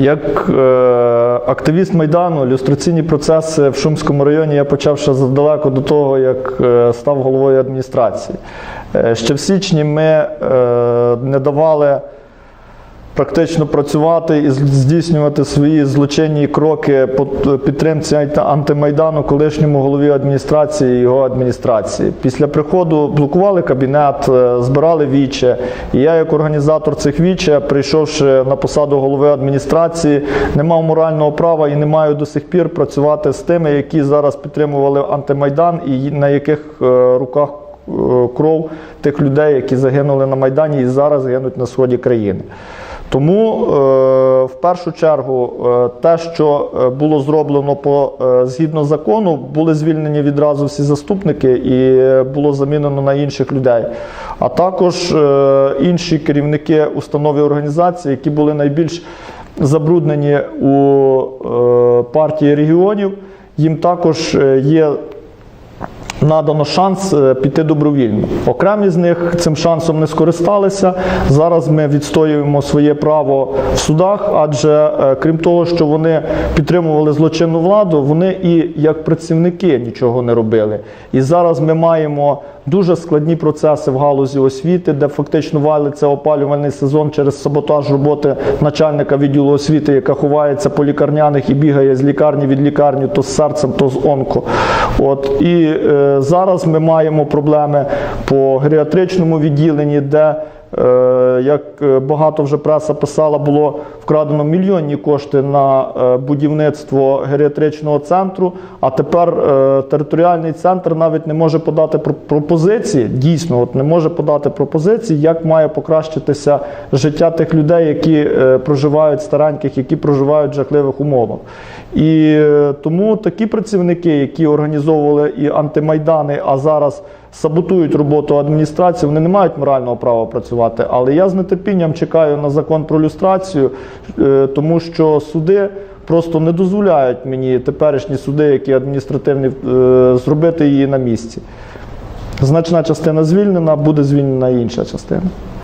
Як е, активіст Майдану, люстраційні процеси в Шумському районі я почав ще задалеко до того, як е, став головою адміністрації. Е, ще в січні ми е, не давали практично працювати і здійснювати свої злочинні кроки по підтримці антимайдану колишньому голові адміністрації його адміністрації. Після приходу блокували кабінет, е, збирали віче. І я, як організатор цих віче, прийшовши на посаду голови адміністрації, не мав морального права і не маю до сих пір працювати з тими, які зараз підтримували антимайдан і на яких е, руках е, кров тих людей, які загинули на Майдані і зараз гинуть на сході країни. Тому е, в першу чергу е, те, що е, було зроблено по згідно закону, були звільнені відразу всі заступники і було замінено на інших людей. А також інші керівники установ і організацій, які були найбільш забруднені у партії регіонів, їм також є надано шанс е, піти добровільно. Окремі з них цим шансом не скористалися. Зараз ми відстоюємо своє право в судах, адже е, крім того, що вони підтримували злочинну владу, вони і як працівники нічого не робили. І зараз ми маємо дуже складні процеси в галузі освіти, де фактично валиться опалювальний сезон через саботаж роботи начальника відділу освіти, яка ховається по лікарняних і бігає з лікарні від лікарні, то з серцем, то з онко. От і е, зараз ми маємо проблеми по геріатричному відділенні, де Як е, багато вже преса писала, було вкрадено мільйонні кошти на е, будівництво геріатричного центру. А тепер е, територіальний центр навіть не може подати пропозиції. Дійсно, от не може подати пропозиції, як має покращитися життя тих людей, які е, проживають стареньких, які проживають в жахливих умовах. І е, тому такі працівники, які організовували і антимайдани, а зараз саботують роботу адміністрації, вони не мають морального права працювати. Але я з нетерпінням чекаю на закон про люстрацію, е, тому що суди просто не дозволяють мені теперішні суди, які адміністративні, е, зробити її на місці. Значна частина звільнена, буде звільнена інша частина.